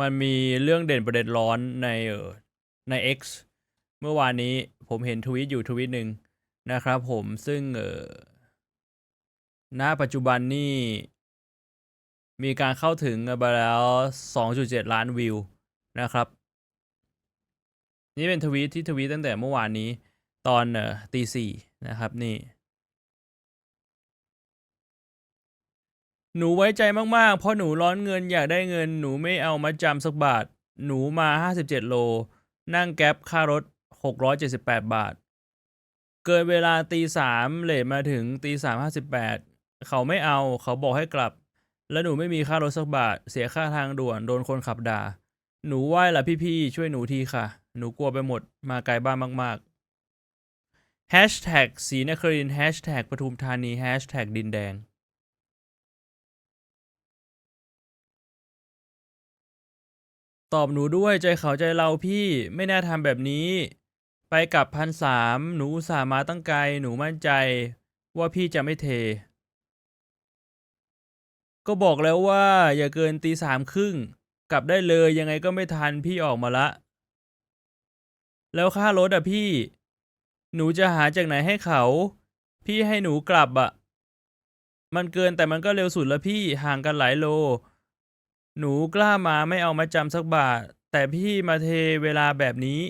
มันมีเรื่องเด่นประเด็นร้อนในเออใน X เมื่อวานนี้ผมเห็นทวีตอยู่ทวีตหนึ่งนะครับผมซึ่งเออณปัจจุบันนี่มีการเข้าถึงไปแล้ว 2.7 ล้านวิวนะครับ นี่เป็นทวีตที่ทวีตตั้งแต่เมื่อวานนี้ตอนเออตีสี่นะครับนี่ หนูไว้ใจมากๆ เพราะหนูร้อนเงินอยากได้เงิน หนูไม่เอามาจำสักบาท หนูมา 57 โล นั่งแก๊ปค่ารถ 678 บาท เกินเวลาตีสามเลทมาถึงตีสามห้าสิบแปดเขาไม่เอาเขาบอกให้กลับ แล้วหนูไม่มีค่ารถสักบาท เสียค่าทางด่วนโดนคนขับด่า หนูไหว้ละพี่ๆ ช่วยหนูทีค่ะ หนูกลัวไปหมดมาไกลบ้านมากๆแฮชแท็กศรีนครินแฮชแท็กปทุมธานีแฮชแท็กดินแดง ตอบหนูด้วยใจเขาใจเราพี่ไม่น่าทำแบบนี้ ไปกับพันสามหนูอุตสาห์มาตั้งไกลหนูมั่นใจ ว่าพี่จะไม่เท ก็บอกแล้วว่า อย่าเกินตีสามครึ่ง กลับได้เลยยังไงก็ไม่ทันพี่ออกมาละ แล้วค่ารถอะพี่ หนูจะหาจากไหนให้เขา พี่ให้หนูกลับอะมันเกินแต่มันก็เร็วสุดล้วพี่ห่างกันหลายโล หนูกล้ามาไม่เอามาจำสักบาท แต่พี่มาเทเวลาแบบนี้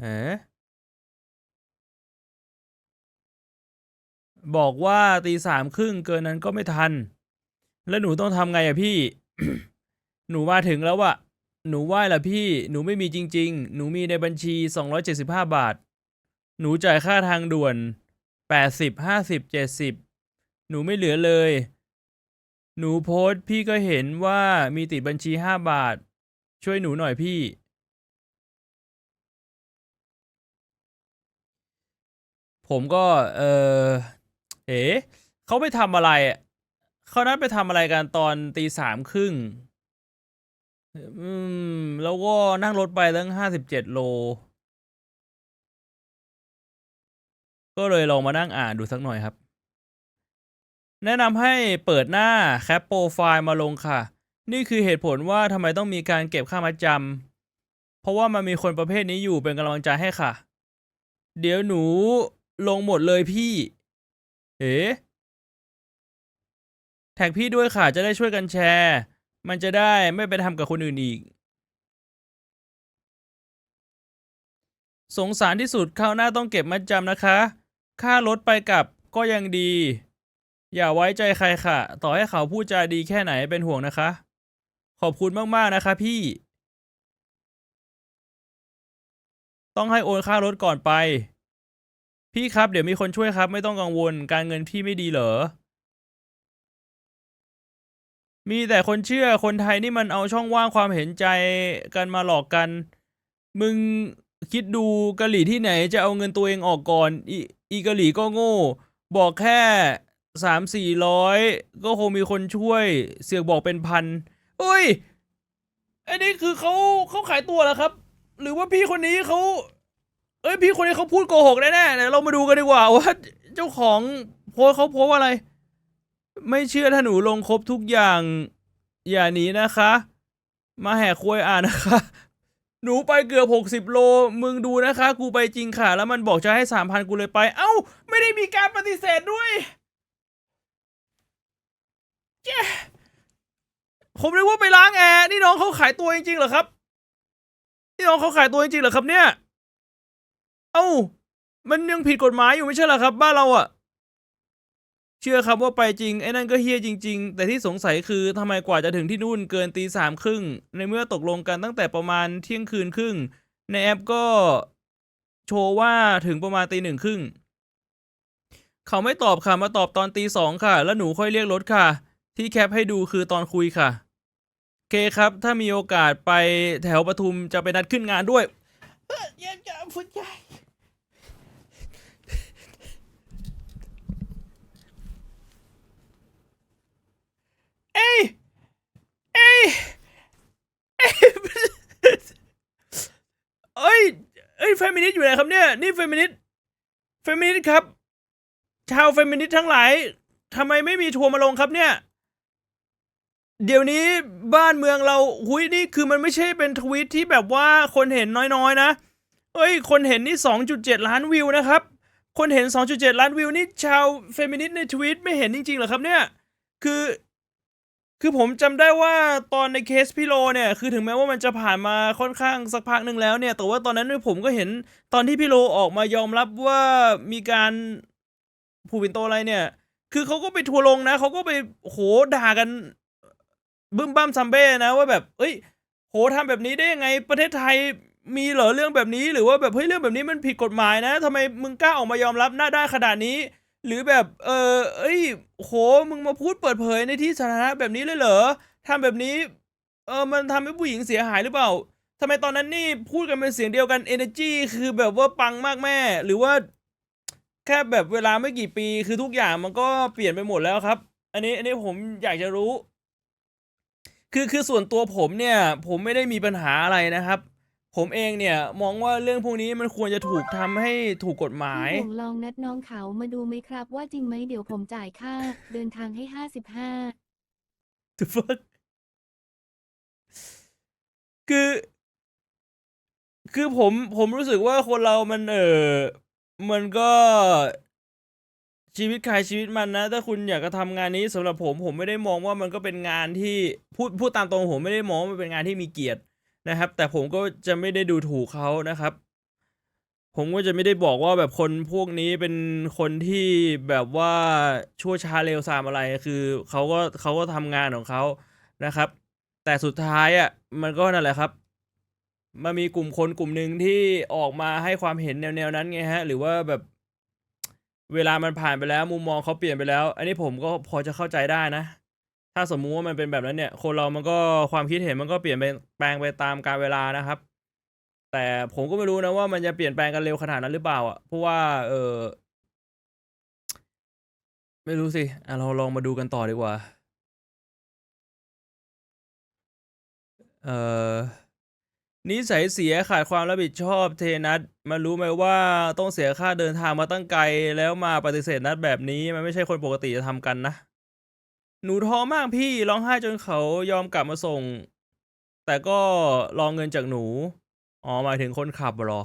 เอบอกว่าตีสามครึ่งเกินนั้นก็ไม่ทัน แล้วหนูต้องทำไงอะพี่ หนูมาถึงแล้วอะหนูไหว้ละพี่ หนูไม่มีจริง ๆ หนูมีในบัญชี 275 บาท หนูจ่ายค่าทางด่วน 80 50 70 หนูไม่เหลือเลย หนูโพสต์พี่ก็เห็นว่ามีติดบัญชี5บาท ช่วยหนูหน่อยพี่ ผมก็ เออเอ๋เขาไปทำอะไรเขานัดไปทำอะไรกันตอนตีสามครึ่งอืม แล้วก็นั่งรถไปตั้งห้าสิบเจ็ดโล ก็เลยลองมานั่งอ่านดูสักหน่อยครับ แนะนำให้เปิดหน้าแคปโปรไฟล์มาลงค่ะ นี่คือเหตุผลว่าทำไมต้องมีการเก็บค่ามัดจำเพราะว่ามันมีคนประเภทนี้อยู่เป็นกำลังใจให้ค่ะ เดี๋ยวหนูลงหมดเลยพี่ เอ๋แท็กพี่ด้วยค่ะจะได้ช่วยกันแชร์ มันจะได้ไม่ไปทำกับคนอื่นอีก สงสารที่สุดคราวหน้าต้องเก็บมัดจำนะคะ ค่ารถไปกลับก็ยังดี อย่าไว้ใจใครค่ะ ต่อให้เขาพูดจาดีแค่ไหนเป็นห่วงนะคะ ขอบคุณมากๆนะคะพี่ ต้องให้โอนค่ารถก่อนไป พี่ครับเดี๋ยวมีคนช่วยครับ ไม่ต้องกังวลการเงินพี่ไม่ดีเหรอ มีแต่คนเชื่อคนไทยนี่มันเอาช่องว่างความเห็นใจกันมาหลอกกัน มึงคิดดูกะหรี่ที่ไหนจะเอาเงินตัวเองออกก่อน อีอกะหรี่ก็โง่ บอกแค่ สามสี่ร้อยก็คงมีคนช่วยเสือกบอกเป็นพันเอ้ย อันนี้คือเขาเขาขายตัวแล้วครับ หรือว่าพี่คนนี้เขาเอ้ยพี่คนนี้เขาพูดโกหกแน่ๆเดี๋ยวเรามาดูกันดีกว่าว่าเจ้าของโพสเขาโพสว่าอะไร ไม่เชื่อถ้าหนูลงครบทุกอย่างอย่าหนีนะคะ มาแหกควยอ่านนะคะ หนูไปเกือบหกสิบโล มึงดูนะคะ กูไปจริงค่ะ แล้วมันบอกจะให้สามพันกูเลยไป เอ้า ไม่ได้มีการปฏิเสธด้วย ผมนึกว่าไปล้างแอร์นี่น้องเขาขายตัวจริงๆเหรอครับ นี่น้องเขาขายตัวจริงๆเหรอครับเนี่ย เอ้า มันยังผิดกฎหมายอยู่ไม่ใช่เหรอครับ บ้านเราอะเชื่อครับว่าไปจริงไอ้นั่นก็เฮี้ยจริง ๆ แต่ที่สงสัยคือทำไมกว่าจะถึงที่นู่นเกินตีสามครึ่งในเมื่อตกลงกันตั้งแต่ประมาณเที่ยงคืนครึ่ง ในแอปก็โชว์ว่าถึงประมาณตีหนึ่งครึ่งเขาไม่ตอบค่ะมาตอบตอนตีสองค่ะ แล้วหนูค่อยเรียกรถค่ะ ที่แคปให้ดูคือตอนคุยค่ะโอเคครับ ถ้ามีโอกาสไปแถวปทุมจะไปนัดขึ้นงานด้วยเอ้ยเยี่ยมจ้าพุทธใหญ่เอ้ยเอ้ยเอ้ยเอ้ยเอ้ยเฟมินิสต์อยู่ไหนครับเนี่ยนี่เฟมินิสต์เฟมินิสต์ครับ ชาวเฟมินิสต์ทั้งหลายทำไมไม่มีทัวร์มาลงครับเนี่ย เดี๋ยวนี้บ้านเมืองเราหุยนี่คือมันไม่ใช่เป็นทวีตที่แบบว่าคนเห็นน้อยๆนะ เอ้ย คนเห็นนี่ 2.7 ล้านวิวนะครับ คนเห็น 2.7 ล้านวิวนี่ชาวเฟมินิสต์ในทวีตไม่เห็นจริงๆเหรอครับเนี่ย คือ คือผมจำได้ว่าตอนในเคสพี่โลเนี่ย คือถึงแม้ว่ามันจะผ่านมาค่อนข้างสักพักหนึ่งแล้วเนี่ย แต่ว่าตอนนั้นเนี่ยผมก็เห็นตอนที่พี่โลออกมายอมรับว่ามีการผูกปินโตอะไรเนี่ย คือเขาก็ไปทัวร์ลงนะเขาก็ไปโหด่ากัน บึ้มบ้ามซัมเบ้นะว่าแบบเอ้ยโหทำแบบนี้ได้ยังไงประเทศไทยมีเหรอเรื่องแบบนี้หรือว่าแบบเฮ้ยเรื่องแบบนี้มันผิดกฎหมายนะทำไมมึงกล้าออกมายอมรับหน้าได้ขนาดนี้ หรือแบบเออเอ้ยโหมึงมาพูดเปิดเผยในที่สาธารณะแบบนี้เลยเหรอทำแบบนี้เออมันทำให้ผู้หญิงเสียหายหรือเปล่าทำไมตอนนั้นนี่พูดกันเป็นเสียงเดียวกัน energy คือแบบว่าปังมากแม่ หรือว่า แค่แบบเวลาไม่กี่ปีคือทุกอย่างมันก็เปลี่ยนไปหมดแล้วครับ อันนี้อันนี้ผมอยากจะรู้ คือคือส่วนตัวผมเนี่ยผมไม่ได้มีปัญหาอะไรนะครับ ผมเองเนี่ยมองว่าเรื่องพวกนี้มันควรจะถูกทำให้ถูกกฎหมาย พี่หงลองนัดน้องเขามาดูไหมครับ ว่าจริงไหมเดี๋ยวผมจ่ายค่า เดินทางให้ห้าสิบห้า The fuck คือ คือผมผมรู้สึกว่าคนเรามันเออมันก็ ชีวิตใครชีวิตมันนะ ถ้าคุณอยากจะทำงานนี้สำหรับผมผมไม่ได้มองว่ามันก็เป็นงานที่พูดพูดตามตรงผมไม่ได้มองว่ามันเป็นงานที่มีเกียรตินะครับ แต่ผมก็จะไม่ได้ดูถูกเขานะครับ ผมก็จะไม่ได้บอกว่าแบบคนพวกนี้เป็นคนที่แบบว่าชั่วช้าเร็วซามอะไรคือเขาก็เขาก็ทำงานของเขานะครับ แต่สุดท้ายอะมันก็นั่นแหละครับมันมีกลุ่มคนกลุ่มหนึ่งที่ออกมาให้ความเห็นแนวๆนั้นไงฮะ หรือว่าแบบ เวลามันผ่านไปแล้วมุมมองเขาเปลี่ยนไปแล้ว อันนี้ผมก็พอจะเข้าใจได้นะ ถ้าสมมุติว่ามันเป็นแบบนั้นเนี่ย คนเรามันก็ความคิดเห็นมันก็เปลี่ยนไปแปลงไปตามกาลเวลานะครับ แต่ผมก็ไม่รู้นะว่ามันจะเปลี่ยนแปลงกันเร็วขนาดนั้นหรือเปล่าอะเพราะว่า เออไม่รู้สิอะเราลองมาดูกันต่อดีกว่า เออ นิสัยเสียขาดความรับผิดชอบเทนัทมันรู้ไหมว่าต้องเสียค่าเดินทางมาตั้งไกล แล้วมาปฏิเสธนัดแบบนี้มันไม่ใช่คนปกติจะทำกันนะ หนูท้อมากพี่ร้องไห้จนเขายอมกลับมาส่ง แต่ก็รองเงินจากหนู อ๋อหมายถึงคนขับหรอ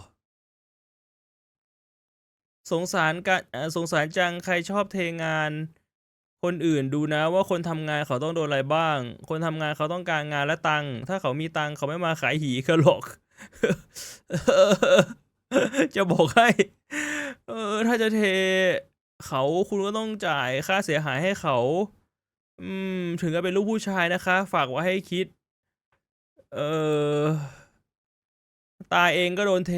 สงสารกันสงสารจังใครชอบเทงาน คนอื่นดูนะว่าคนทำงานเขาต้องโดนอะไรบ้าง คนทำงานเขาต้องการงานและตังค์ถ้าเขามีตังค์เขาไม่มาขายหีกันหรอก จะบอกให้ เออ ถ้าจะเทเขาคุณก็ต้องจ่ายค่าเสียหายให้เขา อืม ถึงจะเป็นลูกผู้ชายนะคะ ฝากไว้ให้คิด เออ ตาเองก็โดนเท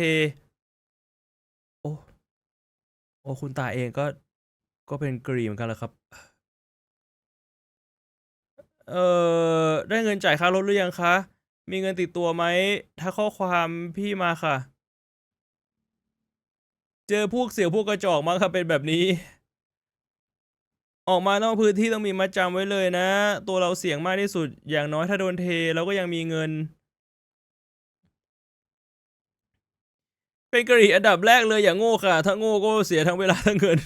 โอ้ โอ้คุณตาเองก็ ก็เป็นกรีเหมือนกันเหรอครับ เออได้เงินจ่ายค่ารถหรือยังคะ มีเงินติดตัวไหมถ้าข้อความพี่มาค่ะ เจอพวกเสี่ยวพวกกระจอกมากครับเป็นแบบนี้ ออกมานอกพื้นที่ต้องมีมัดจำไว้เลยนะ ตัวเราเสี่ยงมากที่สุด อย่างน้อยถ้าโดนเทเราก็ยังมีเงิน เป็นกะหรี่อันดับแรกเลยอย่างโง่ค่ะ ถ้าโง่ก็เสียทั้งเวลาทั้งเงิน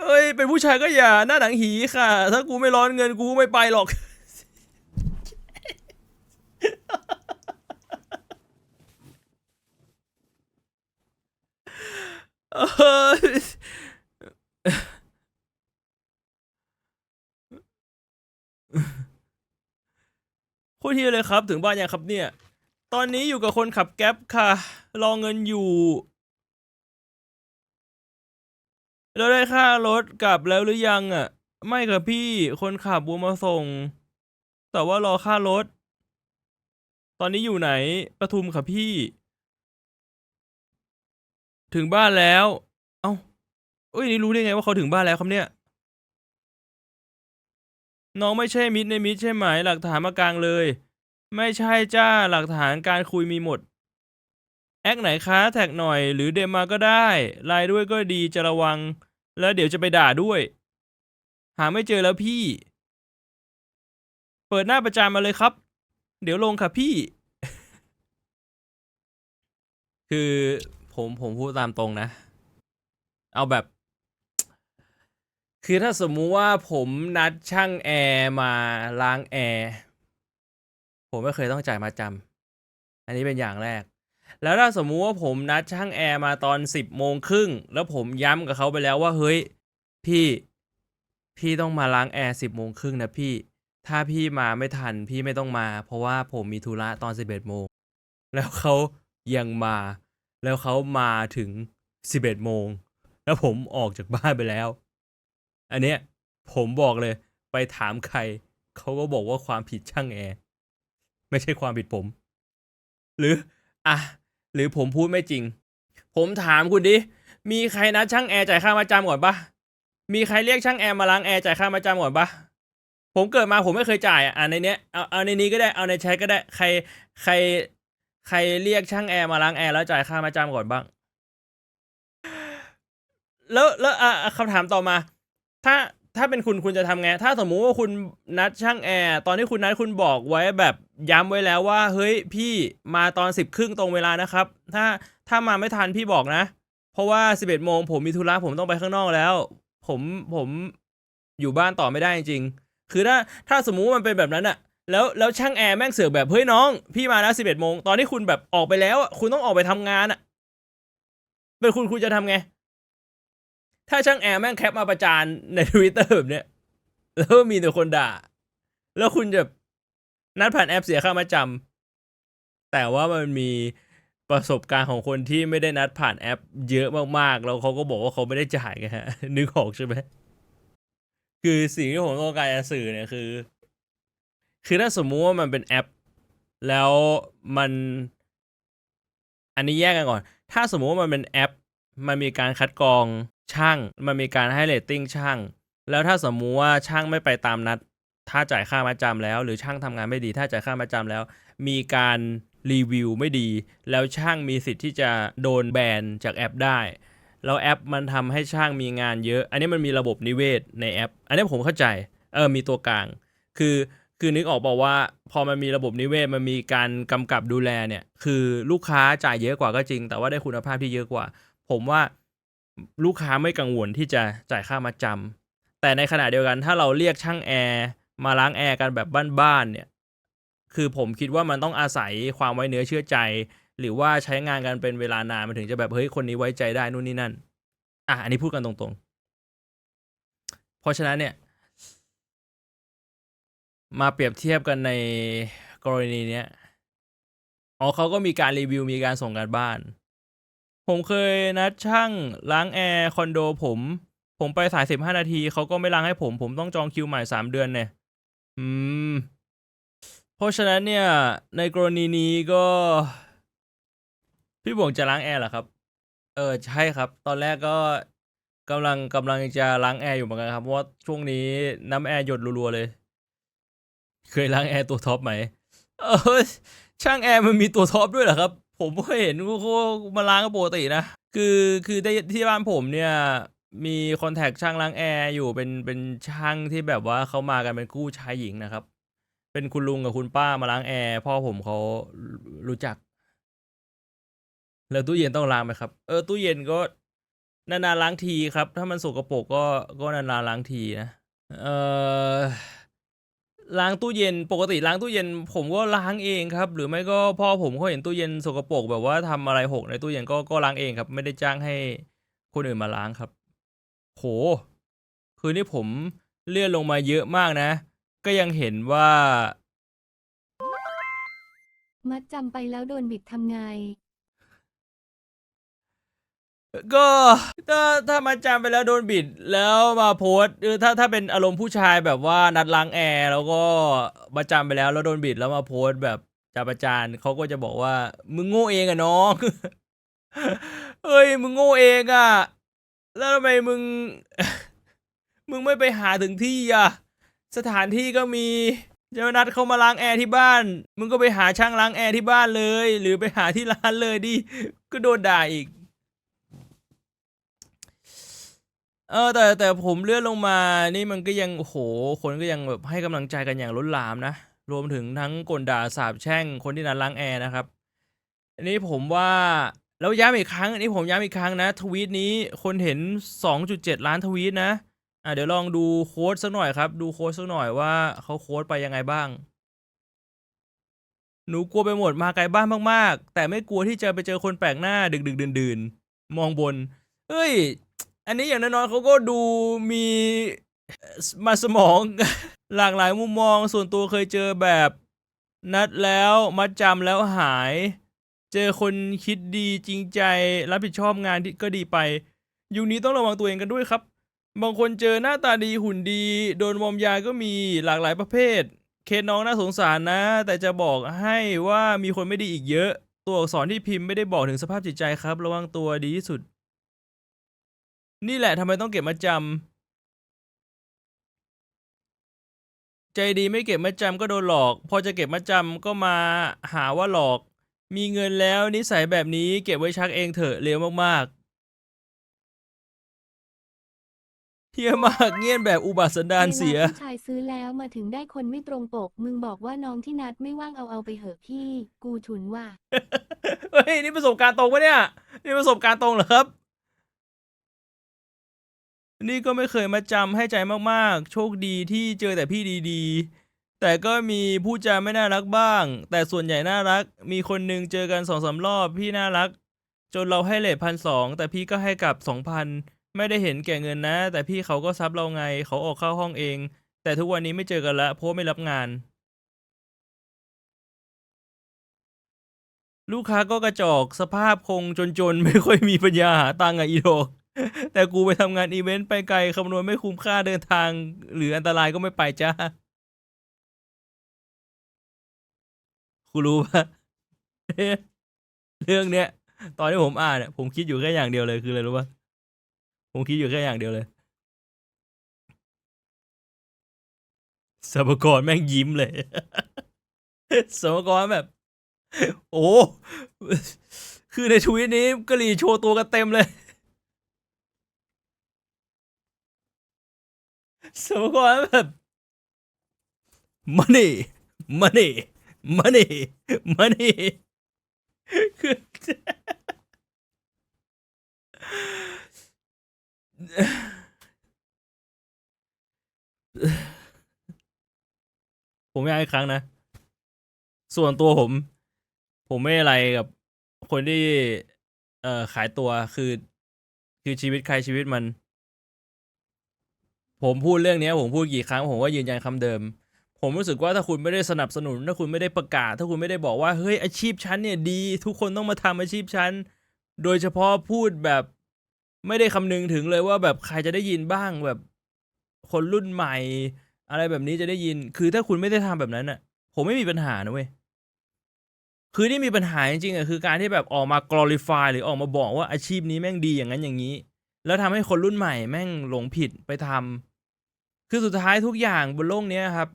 เอ้ย เป็นผู้ชายก็อย่าหน้าหนังหีค่ะ ถ้ากูไม่ร้อนเงินกูไม่ไปหรอกเออโคตรเฮียเลยครับ ถึงบ้านยังครับเนี่ย ตอนนี้อยู่กับคนขับแก๊ปค่ะ รอเงินอยู่ แล้วได้ค่ารถกลับแล้วหรือยังอะ ไม่กับพี่คนขับบัวมาส่ง แต่ว่ารอค่ารถ ตอนนี้อยู่ไหนปทุมค่ะพี่ ถึงบ้านแล้ว เอ้าเอ้ยนี่รู้ได้ไงว่าเขาถึงบ้านแล้วครับเนี่ย น้องไม่ใช่มิดในมิดใช่ไหมหลักฐานมากลางเลย ไม่ใช่จ้าหลักฐานการคุยมีหมดแอคไหนคะแท็กหน่อย หรือเดมมาก็ได้ไลน์ด้วยก็ดีจะระวัง แล้วเดี๋ยวจะไปด่าด้วย หาไม่เจอแล้วพี่ เปิดหน้าประจานมาเลยครับ เดี๋ยวลงค่ะพี่ คือผมผมพูดตามตรงนะ เอาแบบ คือถ้าสมมุติว่าผมนัดช่างแอร์มาล้างแอร์ ผมไม่เคยต้องจ่ายมาจำอันนี้เป็นอย่างแรก แล้วถ้าสมมุติว่าผมนัดช่างแอร์มาตอนสิบโมงครึ่งแล้วผมย้ำกับเขาไปแล้วว่าเฮ้ยพี่พี่ต้องมาล้างแอร์สิบโมงครึ่งนะพี่ ถ้าพี่มาไม่ทันพี่ไม่ต้องมา เพราะว่าผมมีธุระตอนสิบเอ็ดโมงแล้วเขายังมา แล้วเขามาถึงสิบเอ็ดโมงแล้วผมออกจากบ้านไปแล้ว อันเนี้ยผมบอกเลยไปถามใครเขาก็บอกว่าความผิดช่างแอร์ไม่ใช่ความผิดผม หรือ อะหรือผมพูดไม่จริง ผมถามคุณดิ มีใครนัดช่างแอร์จ่ายค่ามาจำก่อนปะมีใครเรียกช่างแอร์มาล้างแอร์จ่ายค่ามาจำก่อนปะผมเกิดมาผมไม่เคยจ่ายอะในเนี้ยเอาเอาในนี้ก็ได้เอาในแชทก็ได้ใครใครใครเรียกช่างแอร์มาล้างแอร์แล้วจ่ายค่ามาจำก่อนบ้าง แล้วแล้วอะคำถามต่อมา ถ้า ถ้าเป็นคุณคุณจะทำไง ถ้าสมมุติว่าคุณนัดช่างแอร์ตอนที่คุณนัดคุณบอกไว้แบบย้ำไว้แล้วว่า เฮ้ยพี่มาตอนสิบครึ่งตรงเวลานะครับ ถ้าถ้ามาไม่ทันพี่บอกนะ เพราะว่าสิบเอ็ดโมงผมมีธุระผมต้องไปข้างนอกแล้ว ผมผมอยู่บ้านต่อไม่ได้จริงคือถ้าถ้าสมมุติว่ามันเป็นแบบนั้นอะแล้วแล้วช่างแอร์แม่งเสือกแบบเฮ้ยน้อง พี่มาแล้วสิบเอ็ดโมงตอนที่คุณแบบออกไปแล้วอะคุณต้องออกไปทำงานอะเป็นคุณคุณจะทำไง ถ้าช่างแอร์แม่งแคปมาประจานในทวิตเตอร์แบบเนี้ยแล้วมีแต่คนด่า แล้วคุณจะนัดผ่านแอปเสียค่ามาจำแต่ว่ามันมีประสบการณ์ของคนที่ไม่ได้นัดผ่านแอป เยอะมากๆ แล้วเขาก็บอกว่าเขาไม่ได้จ่ายไงฮะ นึกออกใช่ไหมคือสิ่งที่ผมต้องการจะสื่อเนี่ยคือ คือถ้าสมมุติว่ามันเป็นแอป แล้วมันอันนี้แยกกันก่อน ถ้าสมมุติว่ามันเป็นแอป มันมีการคัดกรอง ช่างมันมีการให้เรตติ้งช่าง แล้วถ้าสมมุติว่าช่างไม่ไปตามนัด ถ้าจ่ายค่ามาจำแล้ว หรือช่างทำงานไม่ดี ถ้าจ่ายค่ามาจำแล้ว มีการรีวิวไม่ดี แล้วช่างมีสิทธิ์ที่จะโดนแบนจากแอปได้แล้วแอปมันทำให้ช่างมีงานเยอะ อันนี้มันมีระบบนิเวศในแอป อันนี้ผมเข้าใจ เออ มีตัวกลาง คือ คือนึกออกบอกว่า พอมันมีระบบนิเวศ มันมีการกำกับดูแลเนี่ย คือลูกค้าจ่ายเยอะกว่าก็จริง แต่ว่าได้คุณภาพที่เยอะกว่า ผมว่า ลูกค้าไม่กังวลที่จะจ่ายค่ามาจำแต่ในขณะเดียวกันถ้าเราเรียกช่างแอร์มาล้างแอร์กันแบบบ้านๆเนี่ย คือผมคิดว่ามันต้องอาศัยความไว้เนื้อเชื่อใจ หรือว่าใช้งานกันเป็นเวลานานมันถึงจะแบบเฮ้ยคนนี้ไว้ใจได้นู่นนี่นั่น อะอันนี้พูดกันตรงๆ เพราะฉะนั้นเนี่ย มาเปรียบเทียบกันในกรณีเนี้ยอ๋อเขาก็มีการรีวิวมีการส่งการบ้าน ผมเคยนัดช่างล้างแอร์คอนโดผม ผมไปสายสิบห้านาทีเขาก็ไม่ล้างให้ผม ผมต้องจองคิวใหม่สามเดือนเนี่ย อืม เพราะฉะนั้นเนี่ย ในกรณีนี้ก็ พี่บวงจะล้างแอร์เหรอครับ เออใช่ครับ ตอนแรกก็กำลังกำลังจะล้างแอร์อยู่เหมือนกันครับ เพราะว่าช่วงนี้น้ำแอร์หยดรัวๆเลย เคยล้างแอร์ตัวท็อปไหมเออช่างแอร์มันมีตัวท็อปด้วยเหรอครับ ผมก็เห็นเขามาล้างก็ปกตินะ คือคือที่ที่บ้านผมเนี่ยมีคอนแทคช่างล้างแอร์อยู่เป็นเป็นช่างที่แบบว่าเขามากันเป็นคู่ชายหญิงนะครับ เป็นคุณลุงกับคุณป้ามาล้างแอร์พ่อผมเขารู้จัก แล้วตู้เย็นต้องล้างไหมครับ เออตู้เย็นก็นานๆล้างทีครับ ถ้ามันสกปรกก็ก็นานๆล้างทีนะ เออ ล้างตู้เย็นปกติล้างตู้เย็น ผมก็ล้างเองครับ หรือไม่ก็พ่อผมเขาเห็นตู้เย็นสกปรกแบบว่าทำอะไรหกในตู้เย็นก็ก็ล้างเองครับ ไม่ได้จ้างให้คนอื่นมาล้างครับ โห คือนี่ผมเลื่อนลงมาเยอะมากนะ ก็ยังเห็นว่า มัดจำไปแล้วโดนบิดทำไง ก็ถ้าถ้ามาจำไปแล้วโดนบิดแล้วมาโพสต์เออถ้าถ้าเป็นอารมณ์ผู้ชายแบบว่านัดล้างแอร์แล้วก็มาจำไปแล้วแล้วโดนบิดแล้วมาโพสต์แบบจะประจานเขาก็จะบอกว่ามึงโง่เองอะน้องเอ้ยมึงโง่เองอะแล้วทำไมมึง มึงไม่ไปหาถึงที่อะสถานที่ก็มีจะมานัดเขามาล้างแอร์ที่บ้าน มึงก็ไปหาช่างล้างแอร์ที่บ้านเลย หรือไปหาที่ร้านเลยดิก็โดนด่าอีก เออแต่แต่ผมเลื่อนลงมานี่มันก็ยังโอ้โห คนก็ยังแบบให้กำลังใจกันอย่างล้นหลามนะ รวมถึงทั้งกลด่าสาบแช่งคนที่นัดล้างแอร์นะครับ อันนี้ผมว่าแล้วย้ำอีกครั้ง อันนี้ผมย้ำอีกครั้งนะ ทวีตนี้คนเห็น 2.7 ล้านทวีตนะ อะเดี๋ยวลองดูโค้ดสักหน่อยครับ ดูโค้ดสักหน่อยว่าเขาโค้ดไปยังไงบ้าง หนูกลัวไปหมดมาไกลบ้านมากๆ แต่ไม่กลัวที่จะไปเจอคนแปลกหน้าดึกดึกดื่นดื่นๆ มองบน เอ้ย อันนี้อย่างน้อยๆเขาก็ดูมีมาสมอง หลากหลายมุมมองส่วนตัวเคยเจอแบบนัดแล้วมัดจำแล้วหาย เจอคนคิดดีจริงใจรับผิดชอบงานที่ก็ดีไปยุคนี้ต้องระวังตัวเองกันด้วยครับ บางคนเจอหน้าตาดีหุ่นดี โดนมอมยาก็มีหลากหลายประเภท เคสน้องน่าสงสารนะ แต่จะบอกให้ว่ามีคนไม่ดีอีกเยอะ ตัวอักษรที่พิมพ์ไม่ได้บอกถึงสภาพจิตใจครับ ระวังตัวดีที่สุด นี่แหละทำไมต้องเก็บมาจำใจดีไม่เก็บมาจำก็โดนหลอก พอจะเก็บมาจำก็มาหาว่าหลอก มีเงินแล้วนิสัยแบบนี้เก็บไว้ชักเองเถอะเลวมากๆเฮียมากเงียนแบบอุบัติสันดานเสีย วลาผู้ชายซื้อแล้วมาถึงได้คนไม่ตรงปก มึงบอกว่าน้องที่นัดไม่ว่างเอาเอาไปเหอะพี่ กูฉุนว่ะ เฮ้ย นี่ประสบการณ์ตรงปะเนี่ย นี่ประสบการณ์ตรงเหรอครับ นี่ก็ไม่เคยมาจำให้ใจมากๆ โชคดีที่เจอแต่พี่ดีๆ แต่ก็มีผู้จาไม่น่ารักบ้าง แต่ส่วนใหญ่น่ารัก มีคนหนึ่งเจอกันสองสามรอบพี่น่ารัก จนเราให้เลทพันสองแต่พี่ก็ให้กลับสองพันไม่ได้เห็นแก่เงินนะ แต่พี่เขาก็ซับเราไงเขาออกเข้าห้องเอง แต่ทุกวันนี้ไม่เจอกันละเพราะไม่รับงาน ลูกค้าก็กระจอกสภาพคงจนๆ ไม่ค่อยมีปัญญาหาตังค์อะอีโดก แต่กูไปทำงานอีเวนต์ไปไกลคำนวณไม่คุ้มค่าเดินทาง หรืออันตรายก็ไม่ไปจ้ากูรู้ปะเรื่องเนี้ย ตอนที่ผมอ่านเนี่ยผมคิดอยู่แค่อย่างเดียวเลยคืออะไรรู้ปะผมคิดอยู่แค่อย่างเดียวเลยสมกรแม่งยิ้มเลยสมกรแบบ โอ้ คือในทวีตนี้กะหรี่โชว์ตัวกันเต็มเลย สมกรแบบ money money money money คือผมยากอีกครั้งนะ ส่วนตัวผม ผมไม่อะไรกับคนที่ เอ่อขายตัวคือ คือชีวิตใครชีวิตมัน ผมพูดเรื่องนี้ผมพูดกี่ครั้งผมก็ยืนยันคำเดิม ผมรู้สึกว่าถ้าคุณไม่ได้สนับสนุนถ้าคุณไม่ได้ประกาศ ถ้าคุณไม่ได้บอกว่าเฮ้ยอาชีพฉันเนี่ยดี ทุกคนต้องมาทำอาชีพฉันโดยเฉพาะพูดแบบไม่ได้คำนึงถึงเลยว่าแบบใครจะได้ยินบ้างแบบคนรุ่นใหม่ อะไรแบบนี้จะได้ยิน คือถ้าคุณไม่ได้ทำแบบนั้นอะผมไม่มีปัญหานะเว้ยคือที่มีปัญหาจริงๆอะคือการที่แบบออกมา glorify หรือออกมาบอกว่าอาชีพนี้แม่งดีอย่างนั้นอย่างนี้ แล้วทำให้คนรุ่นใหม่แม่งหลงผิดไปทำ คือสุดท้ายทุกอย่างบนโลกเนี้ยครับ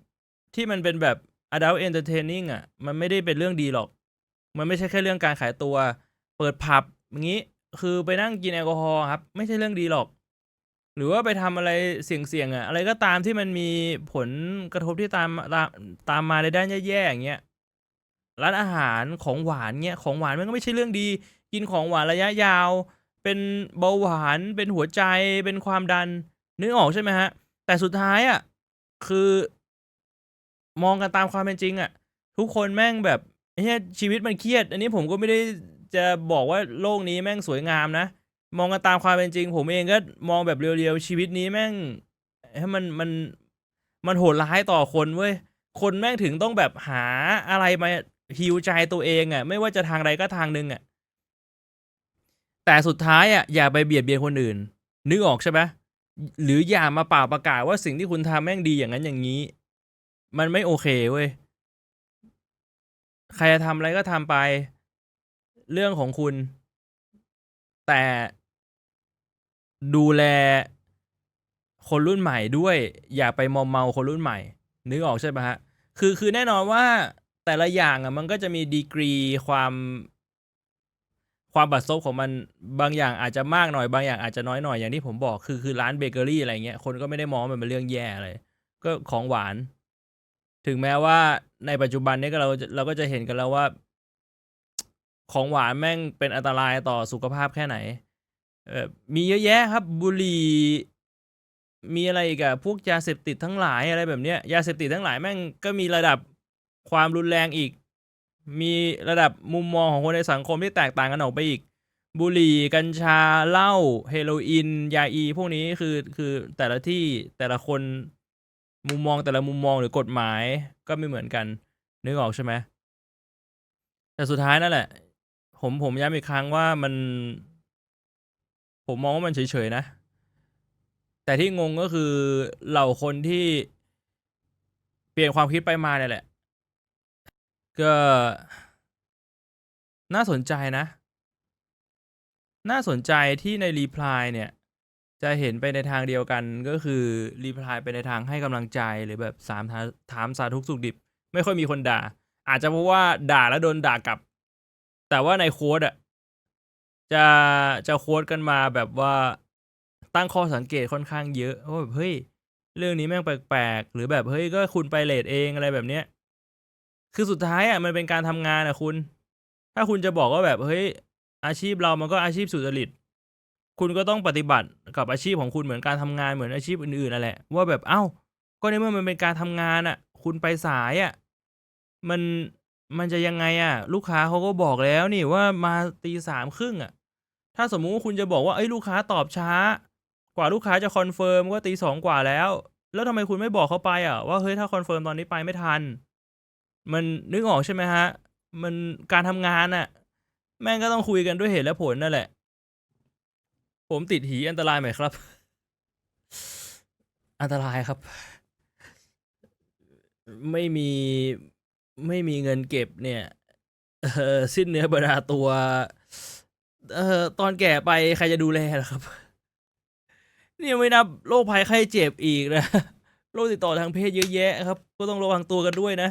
ที่มันเป็นแบบ adult entertaining อะ มันไม่ได้เป็นเรื่องดีหรอก มันไม่ใช่แค่เรื่องการขายตัว เปิดผับอย่างนี้ คือไปนั่งกินแอลกอฮอล์ครับ ไม่ใช่เรื่องดีหรอก หรือว่าไปทำอะไรเสี่ยงๆอะ อะไรก็ตามที่มันมีผลกระทบที่ตามตามตามมาในด้านแย่ๆอย่างเงี้ย ร้านอาหารของหวานเงี้ย ของหวานมันก็ไม่ใช่เรื่องดี กินของหวานระยะยาว เป็นเบาหวาน เป็นหัวใจ เป็นความดัน นึกออกใช่ไหมฮะ แต่สุดท้ายอะ คือ มองกันตามความเป็นจริง อะ ทุกคนแม่งแบบเหี้ยชีวิตมันเครียด อันนี้ผมก็ไม่ได้จะบอกว่าโลกนี้แม่งสวยงามนะ มองกันตามความเป็นจริง ผมเองก็มองแบบเรียวๆชีวิตนี้แม่งให้มันมันมันโหดร้ายต่อคนเว้ยคนแม่งถึงต้องแบบหาอะไรมาฮิวใจตัวเองอะ่ะ ไม่ว่าจะทางใดก็ทางหนึ่งอะ่ะแต่สุดท้ายอะ่ะอย่าไปเบียดเบียนคนอื่น นึกออกใช่ไหม หรืออย่ามาเป่าประกาศว่าสิ่งที่คุณทำแม่งดีอย่างนั้นอย่างนี้ มันไม่โอเคเว้ย ใครจะทำอะไรก็ทำไป เรื่องของคุณ แต่ดูแลคนรุ่นใหม่ด้วย อย่าไปมอมเมาคนรุ่นใหม่ นึกออกใช่ปะฮะ คือคือแน่นอนว่าแต่ละอย่างอะมันก็จะมีดีกรีความ ความบัดซบของมันบางอย่างอาจจะมากหน่อยบางอย่างอาจจะน้อยหน่อยอย่างที่ผมบอกคือคือร้านเบเกอรี่อะไรเงี้ยคนก็ไม่ได้มองมันเป็นเรื่องแย่อะไรก็ของหวาน ถึงแม้ว่าในปัจจุบันนี้ก็เราเราก็จะเห็นกันแล้วว่า ของหวานแม่งเป็นอันตรายต่อสุขภาพแค่ไหนเออมีเยอะแยะครับบุหรี่มีอะไรอีกอะพวกยาเสพติดทั้งหลายอะไรแบบเนี้ยยาเสพติดทั้งหลายแม่งก็มีระดับความรุนแรงอีก มีระดับมุมมองของคนในสังคมที่แตกต่างกันออกไปอีก บุหรี่กัญชาเหล้าเฮโรอีน ยาอี พวกนี้คือคือแต่ละที่แต่ละคนมุมมองแต่ละมุมมองหรือกฎหมายก็ไม่เหมือนกัน นึกออกใช่ไหมแต่สุดท้ายนั่นแหละ ผมผมย้ำอีกครั้งว่ามัน ผมมองว่ามันเฉยๆนะ แต่ที่งงก็คือเหล่าคนที่เปลี่ยนความคิดไปมาเนี่ยแหละ ก็น่าสนใจนะ น่าสนใจที่ในรีプライเนี่ย จะเห็นไปในทางเดียวกันก็คือรีプライไปในทางให้กำลังใจหรือแบบสามถาถามสาทุกสุขดิบ ไม่ค่อยมีคนด่า อาจจะเพราะว่าด่าแล้วโดนด่ากลับ แต่ว่าในโค้ดอะจะจะโค้ดกันมาแบบว่าตั้งข้อสังเกตค่อนข้างเยอะว่าแบบเฮ้ย เรื่องนี้แม่งแปลกๆ หรือแบบเฮ้ยก็คุณไปเลทเองอะไรแบบเนี้ย คือสุดท้ายอะมันเป็นการทำงานอะคุณ ถ้าคุณจะบอกว่าแบบเฮ้ยอาชีพเรามันก็อาชีพสุจริต คุณก็ต้องปฏิบัติกับอาชีพของคุณเหมือนการทำงานเหมือนอาชีพอื่นๆนั่นแหละว่าแบบเอ้า ก็ในเมื่อมันเป็นการทำงานอะ คุณไปสายอะมันมันจะยังไงอะ ลูกค้าเขาก็บอกแล้วนี่ว่ามาตีสามครึ่งอะ ถ้าสมมุติว่าคุณจะบอกว่าเอ้ยลูกค้าตอบช้า กว่าลูกค้าจะคอนเฟิร์มก็ตีสองกว่าแล้ว แล้วทำไมคุณไม่บอกเขาไปอะว่าเฮ้ยถ้าคอนเฟิร์มตอนนี้ไปไม่ทัน มันนึกออกใช่ไหมฮะ มันการทำงานน่ะ แม่งก็ต้องคุยกันด้วยเหตุและผลนั่นแหละ ผมติดหีอันตรายไหมครับ อันตรายครับ ไม่มีไม่มีเงินเก็บเนี่ยเออสิ้นเนื้อบรรดาตัว เออตอนแก่ไปใครจะดูแลล่ะครับ นี่ยไม่นับโรคภัยไข้เจ็บอีกนะโรคติดต่อทางเพศเยอะแยะครับ ก็ต้องระวังตัวกันด้วยนะ